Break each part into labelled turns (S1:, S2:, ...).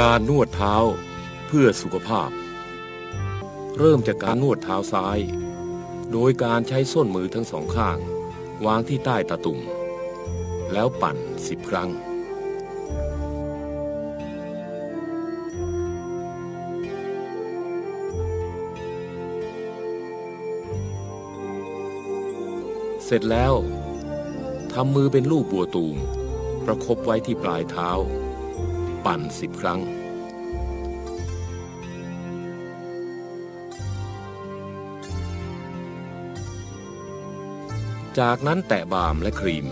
S1: การนวดเท้าเพื่อสุขภาพ เริ่มจากการนวดเท้าซ้าย โดยการใช้ส้นมือทั้งสองข้าง วางที่ใต้ตะตุ่ม แล้วปั่นสิบครั้ง เสร็จแล้วทำมือเป็นลูกบัวตูม ประคบไว้ที่ปลายเท้า ปั่นสิบครั้ง จากนั้นแตะบามและครีม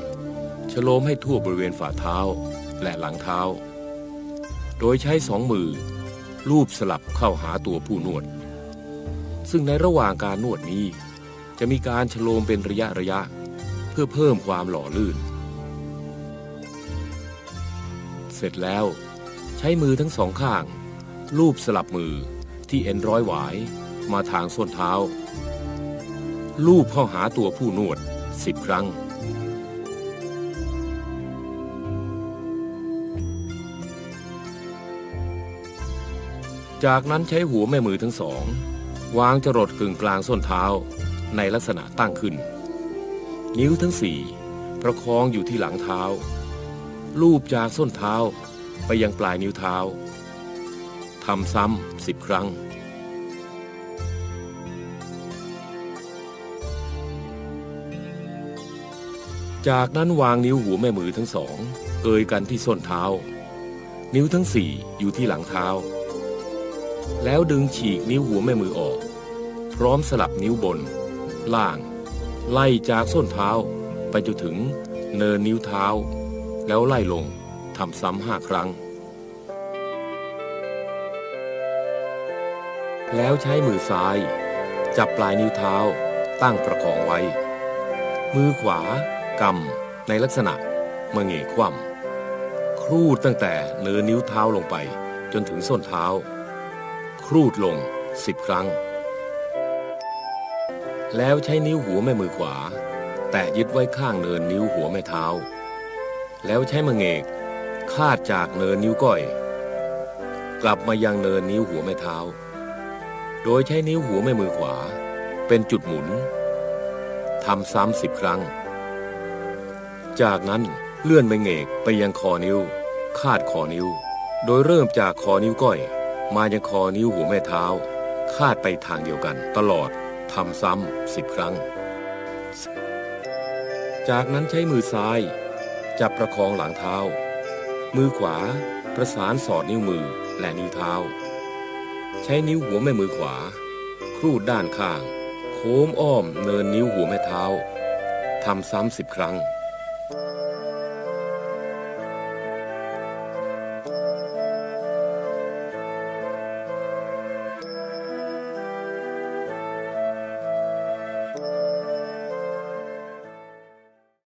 S1: ฉโลมให้ทั่วบริเวณฝ่าเท้าและหลังเท้า โดยใช้สองมือลูบสลับเข้าหาตัวผู้นวด ซึ่งในระหว่างการนวดนี้ จะมีการฉโลมเป็นระยะระยะ เพื่อเพิ่มความหล่อลื่น เสร็จแล้ว ใช้มือทั้งสองข้าง ลูบสลับมือที่เอ็นร้อยหวายมาทางส้นเท้า ลูบเข้าหาตัวผู้นวดสิบครั้ง จากนั้นใช้หัวแม่มือทั้งสอง วางจรดกึ่งกลางส้นเท้าในลักษณะตั้งขึ้น นิ้วทั้งสี่ประคองอยู่ที่หลังเท้า ลูบจากส้นเท้า ไปยังปลายนิ้วเท้าทำซ้ำสิบครั้ง จากนั้นวางนิ้วหัวแม่มือทั้งสองเกยกันที่ส้นเท้า นิ้วทั้งสี่อยู่ที่หลังเท้า แล้วดึงฉีกนิ้วหัวแม่มือออก พร้อมสลับนิ้วบน ล่าง ไล่จากส้นเท้าไปจนถึงเนินนิ้วเท้า แล้วไล่ลง ทำซ้ำห้าครั้ง แล้วใช้มือซ้าย จับปลายนิ้วเท้า ตั้งประคองไว้ มือขวากำในลักษณะมะเงกคว่ำครูดตั้งแต่เนินนิ้วเท้าลงไปจนถึงส้นเท้า ครูดลงสิบครั้ง แล้วใช้นิ้วหัวแม่มือขวา แตะยึดไว้ข้างเนินนิ้วหัวแม่เท้า แล้วใช้มะเงก คาดจากเนินนิ้วก้อย กลับมายังเนินนิ้วหัวแม่เท้า โดยใช้นิ้วหัวแม่มือขวา เป็นจุดหมุนทำซ้ำสิบครั้ง จากนั้นเลื่อนไปเงกไปยังคอนิ้ว คาดคอนิ้ว โดยเริ่มจากคอนิ้วก้อย มายังคอนิ้วหัวแม่เท้า คาดไปทางเดียวกัน ตลอดทำซ้ำสิบครั้ง จากนั้นใช้มือซ้าย จับประคองหลังเท้า มือขวา ประสานสอดนิ้วมือและนิ้วเท้า ใช้นิ้วหัวแม่มือขวา ครูดด้านข้าง โค้งอ้อมเนินนิ้วหัวแม่เท้าทำซ้ำสิบครั้ง